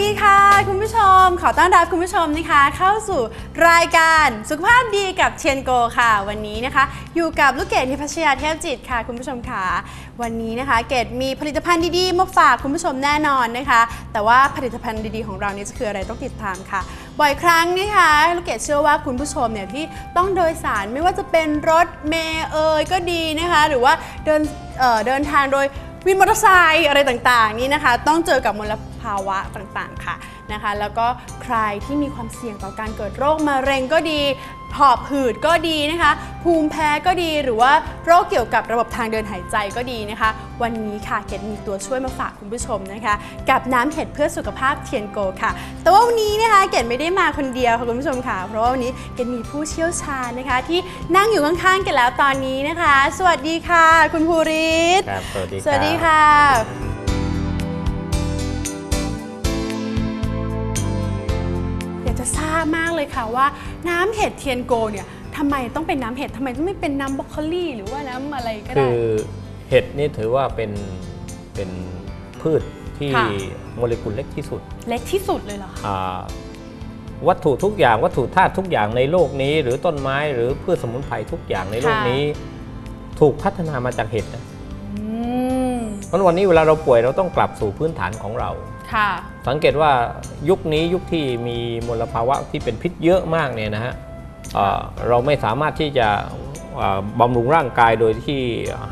ดีค่ะ คุณผู้ชม ขอต้อนรับคุณผู้ชมนะคะ เข้าสู่รายการสุขภาพดีกับเชียนโกค่ะ วันนี้นะคะ อยู่กับลูกเกดทิพัชยาเทพจิตค่ะ คุณผู้ชมค่ะ วันนี้นะคะ เกดมีผลิตภัณฑ์ดีๆมาฝากคุณผู้ชมแน่นอนนะคะ แต่ว่าผลิตภัณฑ์ดีๆของเราเนี่ยจะคืออะไรต้องติดตามค่ะ บ่อยครั้งนะคะลูกเกดเชื่อว่าคุณผู้ชมเนี่ยที่ต้องโดยสารไม่ว่าจะเป็นรถเมล์เอยก็ดีนะคะ หรือว่าเดินเอ่อเดินทางโดยวินมอเตอร์ไซค์อะไรต่างๆ นี่นะคะ ต้องเจอกับมลาวะต่างๆค่ะนะคะ แล้วก็ใครที่มีความเสี่ยงต่อการเกิดโรคมะเร็งก็ดีหอบหืดก็ดีนะคะ ภูมิแพ้ก็ดีหรือว่าโรคเกี่ยวกับระบบทางเดินหายใจก็ดีนะคะ วันนี้ค่ะเกดมีตัวช่วยมาฝากคุณผู้ชมนะคะ กับน้ำเห็ดเพื่อสุขภาพเทียนโกค่ะ แต่ว่าวันนี้นะคะเกดไม่ได้มาคนเดียวค่ะคุณผู้ชมค่ะ เพราะว่าวันนี้เกดมีผู้เชี่ยวชาญนะคะ ที่นั่งอยู่ข้างๆกันแล้วตอนนี้นะคะ สวัสดีค่ะ คุณภูริศครับสวัสดีครับสวัสดีค่ะ มากเลยค่ะว่าน้ำเห็ดเทียนโกเนี่ยทำไมต้องเป็นน้ำเห็ดทำไมต้องไม่เป็นน้ำบรอกโคลีหรือว่าน้ำอะไรก็คืได้อเห็ดนี่ถือว่าเป็นเป็นพืชที่ค่ะ โมเลกุลเล็กที่สุดเล็กที่สุดเลยเหรอคะอ่าวัตถุทุกอย่างวัตถุธาตุทุกอย่างในโลกนี้ หรือต้นไม้หรือพืชสมุนไพรทุกอย่างในโลกนี้ ถูกพัฒนามาจากเห็ดนะอืมเพราะวันนี้เวลาเราป่วยเราต้องกลับสู่พื้นฐานของเรา ค่ะสังเกตว่ายุคนี้ยุคที่มีมลภาวะที่เป็นพิษเยอะมากเนี่ยนะฮะเราไม่สามารถที่จะ บำรุงร่างกายโดยที่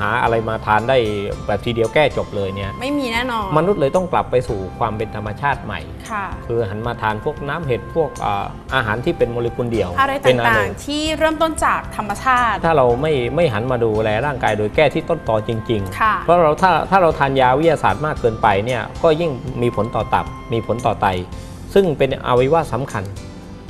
หาอะไรมาทานได้แบบทีเดียวแก้จบเลยเนี่ยไม่มีแน่นอน มนุษย์เลยต้องกลับไปสู่ความเป็นธรรมชาติใหม่ค่ะคือหันมาทานพวกน้ำเห็ดพวกอ่าอาหารที่เป็นโมเลกุลเดี่ยว อะไรเป็นต่าโนงๆ ที่เริ่มต้นจากธรรมชาติ ถ้าเราไม่ไม่หันมาดูแลร่างกายโดยแก้ที่ต้นตอจริงค่ะๆเพราะเราถ้าถ้าเราทานยาวิทยาศาสตร์มากเกินไปเนี่ยก็ยิ่งมีผลต่อตับมีผลต่อไต ซึ่งเป็นอวัยวะสำคัญ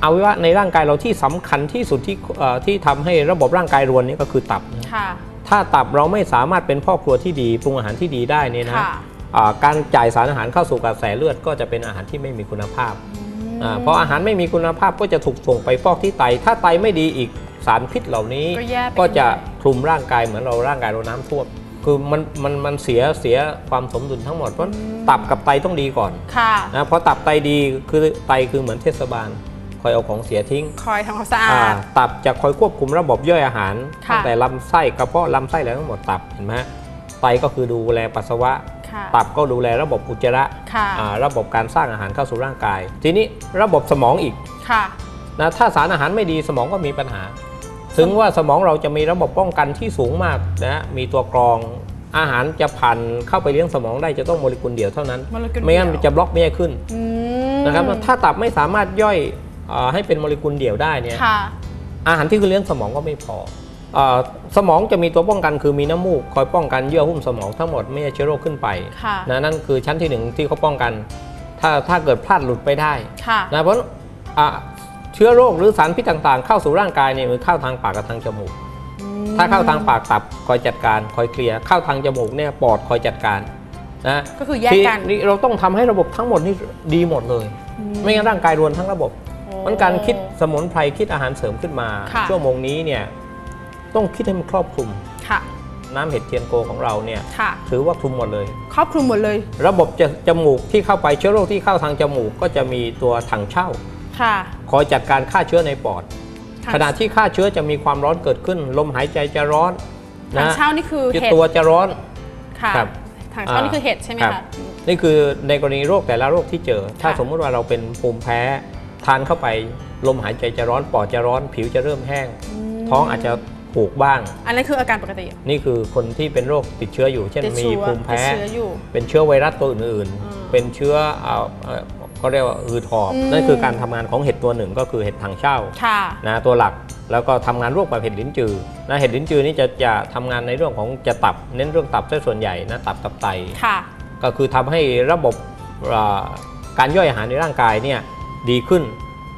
อวัยวะในร่างกายเราที่สำคัญที่สุดที่เอ่อที่ทำให้ระบบร่างกายรวนนี่ก็คือตับนะค่ะถ้าตับเราไม่สามารถเป็นพ่อครัวที่ดีปรุงอาหารที่ดีได้เนี่ยนะค่ะอ่าการจ่ายสารอาหารเข้าสู่กระแสเลือดก็จะเป็นอาหารที่ไม่มีคุณภาพอ่าเพราะอาหารไม่มีคุณภาพก็จะถูกส่งไปฟอกที่ไต ถ้าไตไม่ดีอีกสารพิษเหล่านี้ ก็แย่ไปก็จะด้วยคลุมร่างกายเหมือนเราร่างกายเราน้ำท่วมคือมันมันมันเสียเสียความสมดุลทั้งหมดเพราะตับกับไตต้องดีก่อนค่ะนะเพราะตับไตดีคือไตคือเหมือนเทศบาลค อยเอาของเสียทิ้ง คอยทำความสะอาอ่าดตับจะคอยควบคุมระบบย่อยอาหารค่ะตั้งแต่ลำไส้กระเพาะลำไส้แล้วทั้งหมดตับเห็นไหมฮะไตก็คือดูแลปัสสาวะค่ะตับก็ดูแลระบบอุจจาระค่ะอ่าระบบการสร้างอาหารเข้าสู่ร่างกาย ทีนี้ระบบสมองอีกค่ะนะถ้าสารอาหารไม่ดีสมองก็มีปัญหา ถึงว่าสมองเราจะมีระบบป้องกันที่สูงมากนะมีตัวกรองอาหารจะผ่านเข้าไปเลี้ยงสมองได้จะต้องโมเลกุลเดียวเท่านั้นโมเลกุลไม่งั้นเดียวจะบล็อกไม่ให้ขึ้นอืมนะครับถ้าตับไม่สามารถย่อยเอ่อ ให้เป็นโมเลกุลเดี่ยวได้เนี่ยค่ะอาหารที่คือเลี้ยงสมองก็ไม่พอเออสมองจะมีตัวป้องกันคือมีน้ำมูกคอยป้องกันเยื่อหุ้มสมองทั้งหมดไม่ให้เชื้อโรคขึ้นไปค่ะนะนั่นคือชั้นที่หนึ่งที่เขาป้องกัน ถ้าถ้าเกิดพลาดหลุดไปได้ค่ะนะเพราะอะเชื้อโรคหรือสารพิษต่างๆ เข้าสู่ร่างกายเนี่ยมันเข้าทางปากกับทางจมูก ถ้าเข้าทางปากตับคอยจัดการคอยเคลียร์เข้าทางจมูกเนี่ยปอดคอยจัดการนะก็คือแยกกันที่เราต้องทำให้ระบบทั้งหมดนี่ดีหมดเลย ไม่งั้นร่างกายรวนทั้งระบบโอ้ มันการคิดสมุนไพรคิดอาหารเสริมขึ้นมาค่ะชั่วโมงนี้เนี่ยต้องคิดให้มันครอบคลุมค่ะน้ำเห็ดเทียนโกของเราเนี่ยค่ะถือว่าคลุมหมดเลย ครอบคลุมหมดเลย ระบบจะจมูกที่เข้าไปเชื้อโรคที่เข้าทางจมูกก็จะมีตัวถังเช่าค่ะคอยจัดการฆ่าเชื้อในปอดถังขณะที่ฆ่าเชื้อจะมีความร้อนเกิดขึ้น ลมหายใจจะร้อนถังนะเช่านี่คือที่เห็ดตัวจะร้อนค่ะครับถังเช่านี่คือเห็ดใช่ไหมรับคะนี่คือในกรณีโรคแต่ละโรคที่เจอ ถ้าค่ะสมมุติว่าเราเป็นภูมิแพ้ ทานเข้าไปลมหายใจจะร้อนปอดจะร้อน ผิวจะเริ่มแห้งมท้องอาจจะผูกบ้าง อันนั้นคืออาการปกติ นี่คือคนที่เป็นโรคติดเชื้ออยู่ เช่นติดมีเชื้อภูมิแพ้ติดเชื้ออยู่เป็นเชื้อไวรัสตัวอื่นอ่าๆเป็นเชื้อเอ่อเอ่อเขาเรียกว่าอืดหอบอืมนั่นคือการทำงานของเห็ดตัวหนึ่งก็คือเห็ดถังเช่าค่ะนะตัวหลักแล้วก็ทำงานร่วมกับเห็ดลิ้นจือนะเห็ดลิ้นจือนี่จะจะทำงานในเรื่องของจะตับเน้นเรื่องตับซะส่วนใหญ่นะตับตับไตค่ะก็คือทำให้ระบบอ่าการย่อยอาหารในร่างกายเนี่ย ดีขึ้น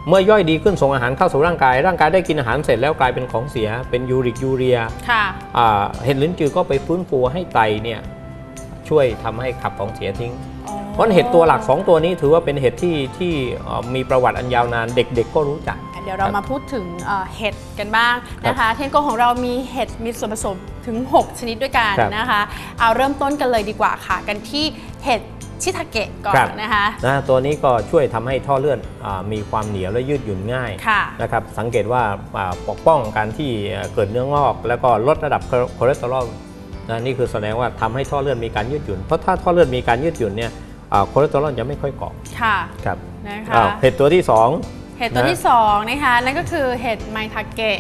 เมื่อย่อยดีขึ้นส่งอาหารเข้าสู่ร่างกาย ร่างกายได้กินอาหารเสร็จแล้วกลายเป็นของเสีย เป็นยูริกยูเรียค่ะอ่าเห็ดลิ้นจือก็ไปฟื้นฟูให้ไตเนี่ยช่วยทำให้ขับของเสียทิ้งอ๋อเพราะเห็ดตัวหลัก 2 ตัวนี้ถือว่าเป็นเห็ดที่ที่เอ่อมีประวัติอันยาวนานเด็กๆก็รู้จักเดี๋ยวเราครับมาพูดถึงเอ่อเห็ดกันบ้างนะคะ เทนโกของเรามีเห็ดมีส่วนผสมถึง 6 ชนิดด้วยกันครับนะคะ เอาเริ่มต้นกันเลยดีกว่าค่ะ กันที่เห็ดชิทาเกะก่อครันบ นะคะ นะตัวนี้ก็ช่วยทำให้ท่อเลือดอามีความเหนียวและยืดหยุ่นง่ายค่ะ นะครับสังเกตว่าอ่าปกป้องการที่เอ่อเกิดเนื้องอก แล้วก็ลดระดับคอเลสเตอรอลนะนี่คือแสดงว่าทำให้ท่อเลือดมีการยืดหยุ่นเพราะถ้าท่อเลือดมีการยืดหยุ่นเนี่ยอ่าคอเลสเตอรอลจะไม่ค่อยเกาะค่ะ ครับนะคะ อ้าวเห็ดตัวที่สอง เห็ดตัวนะที่สองนะคะนั่นก็คือเห็ดไมทาเกะ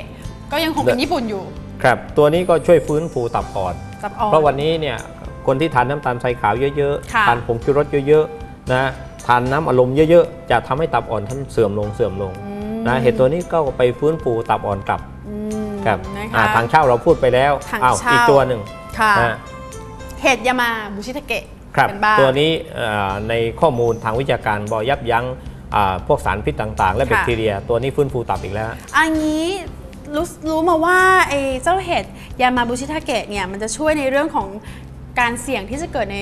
ก็ยังคงเป็นญี่ปุ่นอยู่ ครับ ตัวนี้ก็ช่วยฟื้นฟูตับอ่อนจับออกเพราะวันนี้เนี่ยคนที่ทานน้ำตาลทรายขาวเยอะค่ะๆ ทานผงชูรสเยอะๆ นะทานน้ำอารมณ์เยอะๆ จะทำให้ตับอ่อนท่านเสื่อมลงเสื่อมลงอืมนะเห็ดตัวนี้ก็ไปฟื้นฟูตับอ่อนกลับอืมครับนะอ่าคะทางเช่าเราพูดไปแล้วถังอ้าวเช่าอีกตัวหนึ่งค่ะนะเห็ดยามาบุชิทาเกะครับเป็นบ้างตัวนี้เอ่อในข้อมูลทางวิชาการบอกยับยั้งอ่า พวกสารพิษต่างๆ และค่ะแบคทีเรีย ตัวนี้ฟื้นฟูตับอีกแล้วอันนี้รู้รู้มาว่าไอ้เจ้าเห็ดยามาบุชิทาเกะเนี่ยมันจะช่วยในเรื่องของการเสี่ยงที่จะเกิดใน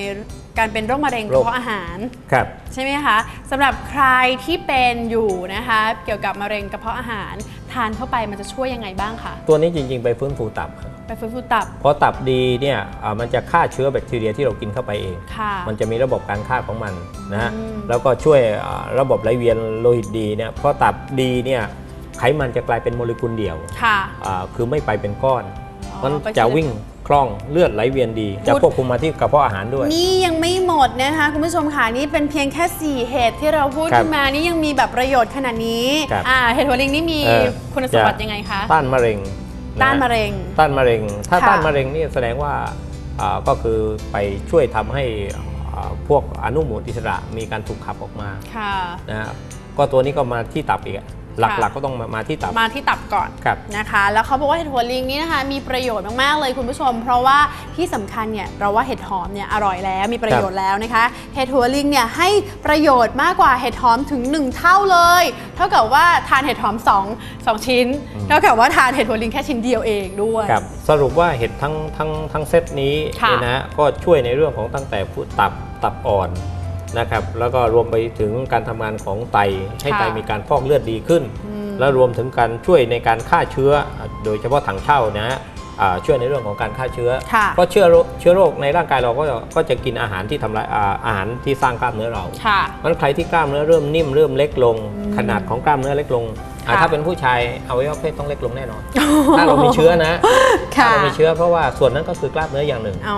การเป็นโรคมะเร็งกโรระคเพาะอาหารครับใช่ไหมคะสำหรับใครที่เป็นอยู่นะคะเกี่ยวกับมะเร็งกระเพาะอาหาร ทานเข้าไปมันจะช่วยยังไงบ้างคะตัวนี้จริง ๆ ไปฟื้นฟูตับครับ ไปฟื้นฟูตับ เพราะตับดีเนี่ยอ่ามันจะฆ่าเชื้อแบคทีเรียที่เรากินเข้าไปเองค่ะมันจะมีระบบการฆ่าของมันนะฮะอืมแล้วก็ช่วยอ่าระบบไหลเวียนโลหิตดีเนี่ยเพราะตับดีเนี่ยไขมันจะกลายเป็นโมเลกุลเดี่ยวค่ะอ่าคือไม่ไปเป็นก้อนอ๋อมันไปทีละจะวิ่งคล่องเลือดไหลเวียนดี จะพูดควบคุมมาที่กระเพาะอาหารด้วย นี่ยังไม่หมดนะคะ คุณผู้ชมค่ะนี่เป็นเพียงแค่ 4 เห็ดที่เราพูดครับขึ้นมานี่ยังมีแบบประโยชน์ขนาดนี้ครับอ่าเห็ดหัวลิงนี่มีเออคุณสมบัติจะยังไงคะต้านมะเร็ง ต้านฮมะเร็ง ต้านมะเร็ง ถ้าค่ะต้านมะเร็งนี่แสดงว่าอ่าก็คือไปช่วยทำให้อ่าพวกอนุมูลอิสระมีการถูกขับออกมาค่ะนะฮะก็ตัวนี้ก็มาที่ตับอีกอะ หลักค่ะๆก็ต้องมามาที่ตับ มาที่ตับก่อนครับนะคะ แล้วเขาบอกว่าเห็ดหัวลิงนี่นะคะมีประโยชน์มากๆเลยคุณผู้ชม เพราะว่าที่สำคัญเนี่ยเราว่าเห็ดหอมเนี่ยอร่อยแล้วมีประโยชน์แล้วนะคะ เห็ดหัวลิงเนี่ยให้ประโยชน์มากกว่าเห็ดหอมถึง 1 เท่าเลย เท่ากับว่าทานเห็ดหอม 2 2 ชิ้น เท่ากับว่าทานเห็ดหัวลิงแค่ชิ้นเดียวเองด้วยครับสรุปว่าเห็ดทั้งทั้งทั้งเซตนี้ค่ะเนี่ยนะฮะก็ช่วยในเรื่องของตั้งแต่ผู้ตับตับอ่อน นะครับแล้วก็รวมไปถึงการทำงานของไต ให้ไตมีการฟอกเลือดดีขึ้น และรวมถึงการช่วยในการฆ่าเชื้อ โดยเฉพาะถังเช่านะฮะอ่าช่วยในเรื่องของการฆ่าเชื้อค่ะเพราะเชื้อโรคเชื้อโรคในร่างกายเราก็จะก็จะกินอาหารที่ทำลายอ่าอาหารที่สร้างกล้ามเนื้อเราค่ะมันใครที่กล้ามเนื้อเริ่มนิ่มเริ่มเล็กลง ขนาดของกล้ามเนื้อเล็กลง อ่าค่ะถ้าเป็นผู้ชายอวัยวะเพศต้องเล็กลงแน่นอน ถ้าเรามีเชื้อนะถ้าค่ะเรามีเชื้อเพราะว่าส่วนนั้นก็คือกล้ามเนื้ออย่างหนึ่งอ๋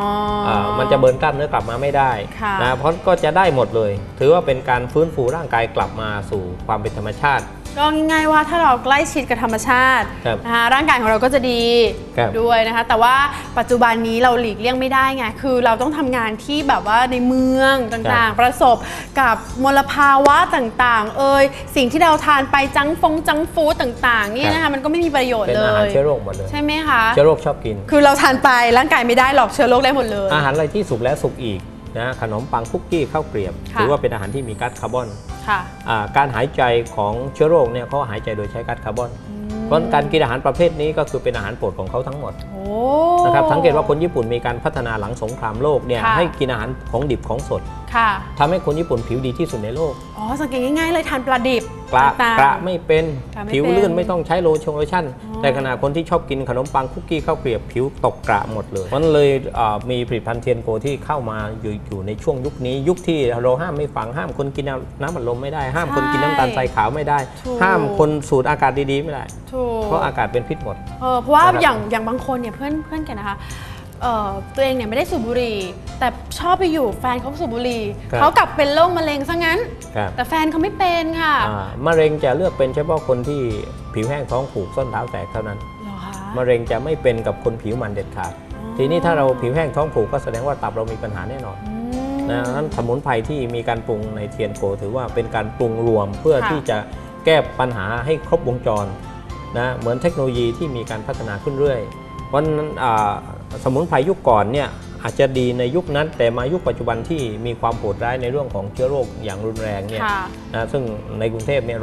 อามันจะเบิร์นกล้ามเนื้อกลับมาไม่ได้ค่ะนะเพราะก็จะได้หมดเลย ถือว่าเป็นการฟื้นฟูร่างกายกลับมาสู่ความเป็นธรรมชาติก็ง่ายๆว่าถ้าเราใกล้ชิดกับธรรมชาติครับนะคะร่างกายของเราก็จะดีครับด้วยนะคะ แต่ว่าปัจจุบันนี้เราหลีกเลี่ยงไม่ได้ไงคือเราต้องทำงานที่แบบว่าในเมืองต่างๆ ประสบกับมลภาวะต่างๆ เอ่ยสิ่งที่เราทานไปจังฟงจังฟู้ดต่างๆนี่นะคะมันก็ไม่มีประโยชน์เป็นเลอาหารย เชื้อโรคหมดเลย ใช่ไหมคะเชื้อโรคชอบกิน คือเราทานไปร่างกายไม่ได้หรอกเชื้อโรคได้หมดเลย อาหารอะไรที่สุกแล้วสุกอีกนะขนมปังคุกกี้ข้าวเกรียบค่ะ ถือว่าเป็นอาหารที่มีก๊าซคาร์บอนค่ะอ่าการหายใจของเชื้อโรคเนี่ยเขาหายใจโดยใช้ก๊าซคาร์บอน เพราะการกินอาหารประเภทนี้ก็คือเป็นอาหารโปรดของเขาทั้งหมดโอ้ นะครับสังเกตว่าคนญี่ปุ่นมีการพัฒนาหลังสงครามโลกเนี่ยค่ะ ให้กินอาหารของดิบของสด ค่ะทำให้คนญี่ปุ่นผิวดีที่สุดในโลก อ๋อ สังเกตง่ายๆเลยทานปลาดิบกระต่างๆกระไม่เป็นกระไม่ผิวเป็น ลื่นไม่ต้องใช้โลชั่นโลชั่นอ๋อแต่ขณะคนที่ชอบกินขนมปังคุกกี้ข้าวเกรียบผิวตกกระหมดเลยมันเลยอ่ามีผลิตภัณฑ์เทียนโกที่เข้ามาอยู่อยู่ในช่วงยุคนี้ ยุคที่เราห้ามไม่ฟังห้ามคนกินน้ำอัดลมไม่ได้ ห้ามคนกินน้ำตาลทรายขาวไม่ได้ ถูก ห้ามคนสูดอากาศดีๆไม่ได้ ถูกเพราะอากาศเป็นพิษหมด เออเพราะว่านะครับ อย่างอย่างบางคนเนี่ยเพื่อนเพื่อนแกนะคะ เอ่อตัวเองเนี่ยไม่ได้สูบบุหรี่ แต่ชอบไปอยู่แฟนเขาสูบบุหรี่ครับเขากลับเป็นโรคมะเร็งซะงั้น ครับ แต่แฟนเขาไม่เป็นค่ะอ่ามะเร็งจะเลือกเป็นเฉพาะคนที่ผิวแห้งท้องผูกส้นเท้าแตกเท่านั้น เหรอคะมะเร็งจะไม่เป็นกับคนผิวมันเด็ดขาดอ๋อทีนี้ถ้าเราผิวแห้งท้องผูกก็แสดงว่าตับเรามีปัญหาแน่นอน อืม นะนั้นสมุนไพรที่มีการปรุงในเทียนโกถือว่าเป็นการปรุงรวมเพื่อค่ะ ที่จะแก้ปัญหาให้ครบวงจรนะเหมือนเทคโนโลยีที่มีการพัฒนาขึ้นเรื่อย เพราะฉะนั้นอ่า สมุนไพรยุคก่อนเนี่ยอาจจะดีในยุคนั้น แต่มายุคปัจจุบันที่มีความโหดร้ายในเรื่องของเชื้อโรคอย่างรุนแรงเนี่ยค่ะนะซึ่งในกรุงเทพเนี่ย